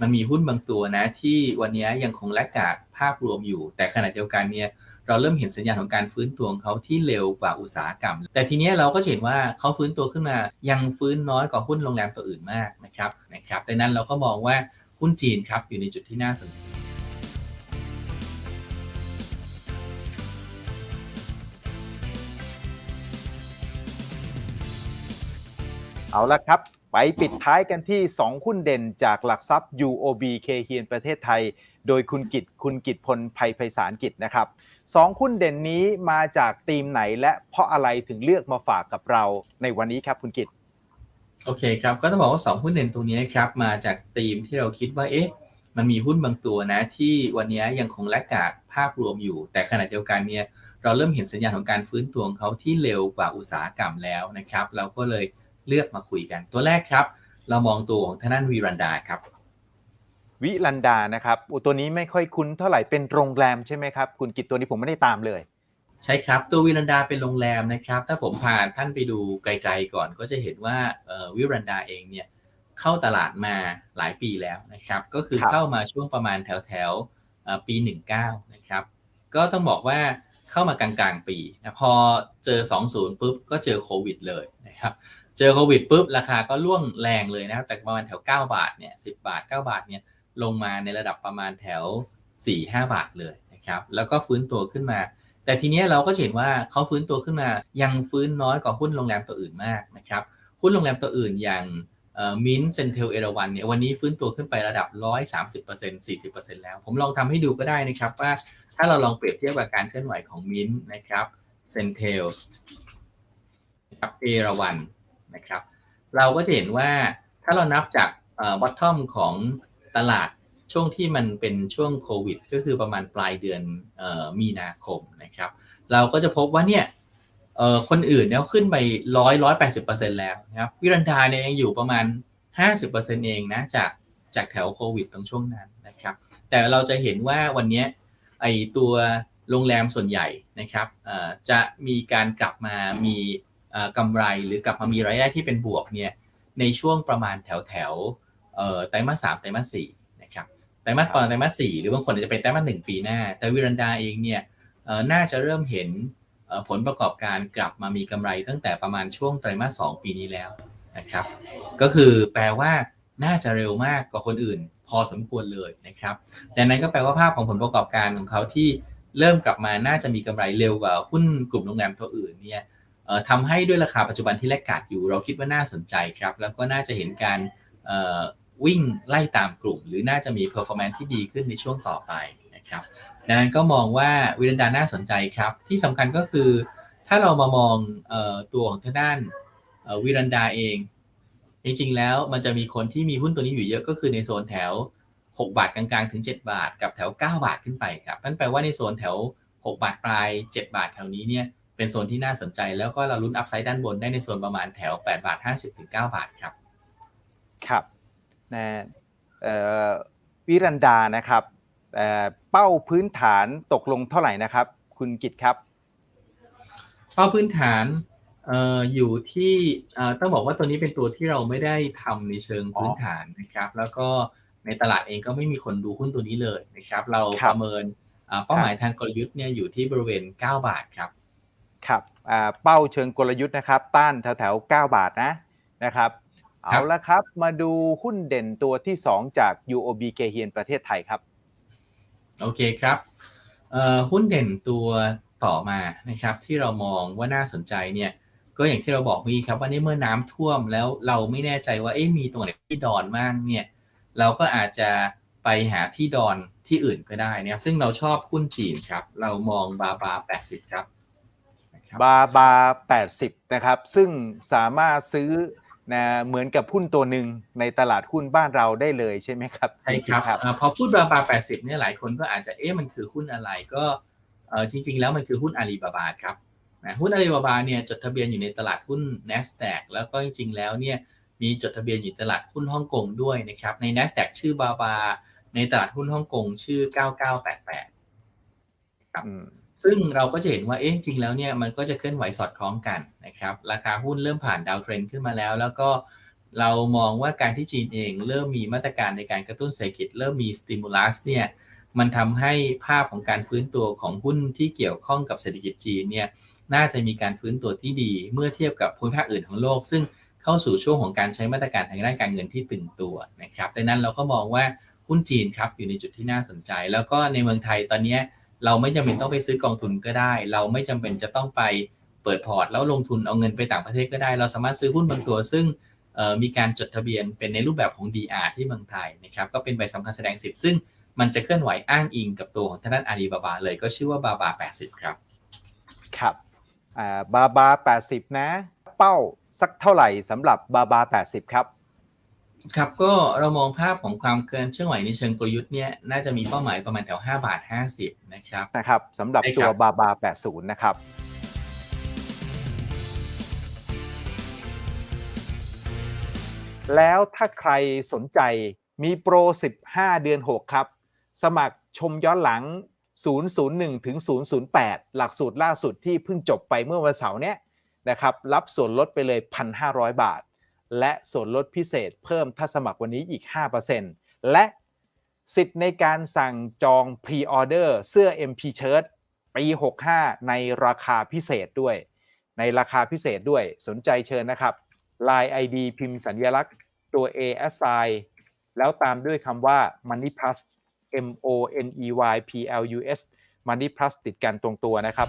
มันมีหุ้นบางตัวนะ ที่วันนี้ยังคงแลกกาดภาพรวมอยู่ แต่ขณะเดียวกันเนี่ยเราเริ่มเห็นสัญญาณของการฟื้นตัวของเขาที่เร็วกว่าอุตสาหกรรม แต่ทีนี้เราก็เห็นว่าเขาฟื้นตัวขึ้นมา ยังฟื้นน้อยกว่าหุ้นโรงแรมตัวอื่นมากนะครับนะครับดังนั้นเราก็มองว่าหุ้นจีนครับอยู่ในจุดที่น่าสนใจเอาละครับ ไปปิดท้ายกันที่ 2 หุ้นเด่นจากหลักทรัพย์ UOB เคเฮียนประเทศไทย โดยคุณกิตคุณกิตพลภัยไพศาลกิจนะครับสองหุ้นเด่นนี้มาจากธีมไหนและเพราะอะไรถึงเลือกมาฝากกับเราในวันนี้ครับคุณกิตโอเคครับ ก็ต้องบอกว่า 2 หุ้นเด่นตัวนี้ครับมาจากธีมที่เราคิดว่าเอ๊ะมันมีหุ้นบางตัวนะ ที่วันนี้ยังคงแลกกาดภาพรวมอยู่ แต่ขณะเดียวกันเนี่ยเราเริ่มเห็นสัญญาณของการฟื้นตัวของเขาที่เร็วกว่าอุตสาหกรรมแล้วนะครับ เราก็เลย เลือกมาคุยกัน ตัวแรกครับ เรามองตัวของทางด้านวีรันดาครับวิลันดานะครับอุยตัวนี้ไม่ค่อยคุ้นเท่าไหร่เป็นโรงแรมใช่ไหมครับ คุณกิตตัวนี้ผมไม่ได้ตามเลย ใช่ครับ ตัววิรันดาเป็นโรงแรมนะครับ ถ้าผมพาท่านไปดูไกลๆก่อนก็จะเห็นว่าเอ่อวิรันดาเองเนี่ยเข้าตลาดมาหลายปีแล้วนะครับ ก็คือครับเข้ามาช่วงประมาณแถวแถวๆเอ่อปี 19 นะครับ ก็ต้องบอกว่าเข้ามากลางๆปีนะพอเจอ 20 ปุ๊บก็เจอโควิดเลยนะครับ เจอโควิดปุ๊บราคาก็ร่วงแรงเลยนะครับจากประมาณแถว 9 บาทเนี่ย10 บาท 9 บาทเนี่ยลงมาในระดับประมาณแถว 4-5 บาทเลยนะครับแล้วก็ฟื้นตัวขึ้นมา แต่ทีเนี้ยเราก็เห็นว่าเขาฟื้นตัวขึ้นมา ยังฟื้นน้อยกว่าหุ้นโรงแรมตัวอื่นมากนะครับหุ้นโรงแรมตัวอื่นอย่างมินเซนเทลเอราวันเนี่ยวันนี้ฟื้นตัวขึ้นไประดับ 130% 40%แล้ว ผมลองทำให้ดูก็ได้นะครับว่าถ้าเราลองเปรียบเทียบกับการเคลื่อนไหวของมินนะครับเซนเทลนะครับเอราวัน นะครับ เราก็จะเห็นว่าถ้าเรานับจากบอททอมของตลาดช่วงที่มันเป็นช่วงโควิด ก็คือประมาณปลายเดือนออมีนาคมนะครับ เราก็จะพบว่าเนี่ยคนอื่นเนี่ยขึ้นไปร้อยร้อยแปดสิบเปอร์เซ็นแล้วนะครับวิรันดาเนี่ยยังอยู่ประมาณห้าสิบเปอร์เซ็นเองนะจากจากแถวโควิดตรงช่วงนั้นนะครับ แต่เราจะเห็นว่าวันนี้ไอตัวโรงแรมส่วนใหญ่นะครับจะมีการกลับมามี กำไรหรือกลับมามีรายได้ที่เป็นบวกเนี่ยในช่วงประมาณแถวแถวๆเอ่อไตรมาสสามไตรมาสสี่นะครับไตรมาสก่อนไตรมาสสี่หรือบางคนอาจจะเป็นไตรมาสหนึ่งปีหน้า แต่วิรันดาเองเนี่ยเอ่อน่าจะเริ่มเห็นเอ่อผลประกอบการกลับมามีกำไรตั้งแต่ประมาณช่วงไตรมาสสองปีนี้แล้วนะครับ ก็คือแปลว่าน่าจะเร็วมากกว่าคนอื่น พอสมควรเลยนะครับดังนั้นก็แปลว่าภาพของผลประกอบการของเขาที่เริ่มกลับมาน่าจะมีกำไรเร็วกว่าหุ้นกลุ่มโรงแรมตัวอื่นเนี่ยเอ่อ ทำให้ด้วยราคาปัจจุบันที่แลกขาดอยู่ เราคิดว่าน่าสนใจครับ แล้วก็น่าจะเห็นการวิ่งไล่ตามกลุ่ม หรือน่าจะมี performance ที่ดีขึ้นในช่วงต่อไปนะครับดังนั้นก็มองว่าวิรันดาน่าสนใจครับ ที่สำคัญก็คือถ้าเรามามองออตัวของทางด้านวิรันดาเอง จริงๆแล้วมันจะมีคนที่มีหุ้นตัวนี้อยู่เยอะก็คือในโซนแถว 6 บาทกลางๆ ถึง 7 บาท กับแถว 9 บาทขึ้นไปครับนั่นแปลว่าในโซนแถว 6 บาทปลาย 7 บาทแถวนี้เนี่ย เป็นโซนที่น่าสนใจ แล้วก็เราลุ้นอัพไซด์ด้านบนได้ในโซนประมาณแถว8บาท50ถึง9บาทครับ ครับนะเอ่อวิรันดานะครับเอ่อเป้าพื้นฐานตกลงเท่าไหร่นะครับ คุณกิตครับ เป้าพื้นฐานเอ่ออยู่ที่เอ่อต้องบอกว่าตัวนี้เป็นตัวที่เราไม่ได้ทำในเชิงพื้นฐานนะครับ แล้วก็ในตลาดเองก็ไม่มีคนดูหุ้นตัวนี้เลยนะครับ เราครัปบระเมินอ่าเป้าหมายทางกลยุทธ์เนี่ยอยู่ที่บริเวณ 9 บาทครับ ครับอ่าเป้าเชิงกลยุทธ์นะครับ ต้านแถวแถวๆ 9 บาทนะนะครับ เอาละครับมาดูหุ้นเด่นตัวที่ 2 จาก UOB เคเฮียนประเทศไทยครับ โอเคครับเอ่อหุ้นเด่นตัวต่อมานะครับ ที่เรามองว่าน่าสนใจเนี่ยก็อย่างที่เราบอกเมื่อกี้ครับว่าในเมื่อน้ำท่วมแล้วเราไม่แน่ใจว่าเอ๊ะมีตรงไหนที่ดอนมากเนี่ยเราก็อาจจะไปหาที่ดอนที่อื่นก็ได้นะครับซึ่งเราชอบหุ้นจีนครับ เรามองบาบา80 ครับ นะครับบาบา80นะครับ ซึ่งสามารถซื้อนะเหมือนกับหุ้นตัวหนึ่งในตลาดหุ้นบ้านเราได้เลยใช่ไหมครับใช่ครับครับเอ่อพอพูดบาบา80เนี่ยหลายคนก็อาจจะเอ๊ะมันคือหุ้นอะไรก็เอ่อจริง ๆ แล้วมันคือหุ้นอาลีบาบาครับนะหุ้นอาลีบาบาเนี่ยจดทะเบียนอยู่ในตลาดหุ้น NASDAQ แล้วก็จริง ๆ แล้วเนี่ยมีจดทะเบียนอยู่ในตลาดหุ้นฮ่องกงด้วยนะครับใน NASDAQ ชื่อบาบาในตลาดหุ้นฮ่องกงชื่อ 9988ครับอืม ซึ่งเราก็จะเห็นว่าเอ๊ะจริงแล้วเนี่ยมันก็จะเคลื่อนไหวสอดคล้องกันนะครับ ราคาหุ้นเริ่มผ่านดาวเทรนขึ้นมาแล้ว แล้วก็เรามองว่าการที่จีนเองเริ่มมีมาตรการในการกระตุ้นเศรษฐกิจ เริ่มมีสติมูลัสเนี่ยมันทำให้ภาพของการฟื้นตัวของหุ้นที่เกี่ยวข้องกับเศรษฐกิจจีนเนี่ยน่าจะมีการฟื้นตัวที่ดีเมื่อเทียบกับภูมิภาคอื่นของโลก ซึ่งเข้าสู่ช่วงของการใช้มาตรการทางด้านการเงินที่ตึงตัวนะครับดังนั้นเราก็มองว่าหุ้นจีนครับอยู่ในจุดที่น่าสนใจ แล้วก็ในเมืองไทยตอนนี้ เราไม่จำเป็นต้องไปซื้อกองทุนก็ได้ เราไม่จำเป็นจะต้องไปเปิดพอร์ต แล้วลงทุนเอาเงินไปต่างประเทศก็ได้ เราสามารถซื้อหุ้นบางตัว ซึ่งมีการจดทะเบียนเป็นในรูปแบบของ DR ที่เมืองไทยนะครับก็เป็นใบสำคัญแสดงสิทธิ์ซึ่งมันจะเคลื่อนไหวอ้างอิงกับตัวของทางด้านอาลีบาบาเลยก็ชื่อว่าบาบา 80 ครับ ครับอ่าบาบา 80 นะ เป้าสักเท่าไหร่สำหรับบาบา 80 ครับ ครับก็เรามองภาพของความเคลื่อนเชื่องไหวในเชิงกลยุทธ์เนี่ยน่าจะมีเป้าหมายประมาณแถว5บาท50นะครับนะครับสำหรับใช่ครับตัวบาบา80 นะครับแล้วถ้าใครสนใจมีโปร 15 เดือน 6 ครับ สมัครชมย้อนหลัง 001 ถึง 008 หลักสูตรล่าสุดที่เพิ่งจบไปเมื่อวันเสาร์เนี้ยนะครับ รับส่วนลดไปเลย 1,500 บาท และส่วนลดพิเศษเพิ่มถ้าสมัครวันนี้อีก 5%และสิทธิ์ในการสั่งจองพรีออเดอร์เสื้อ MP Shirt ปี 65 ในราคาพิเศษด้วย ในราคาพิเศษด้วยสนใจเชิญนะครับ Line ID พิมพ์สัญลักษณ์ตัว A S I แล้วตามด้วยคำว่า Money Plus M O N E Y P L U S Money Plus ติดกันตรงตัวนะครับ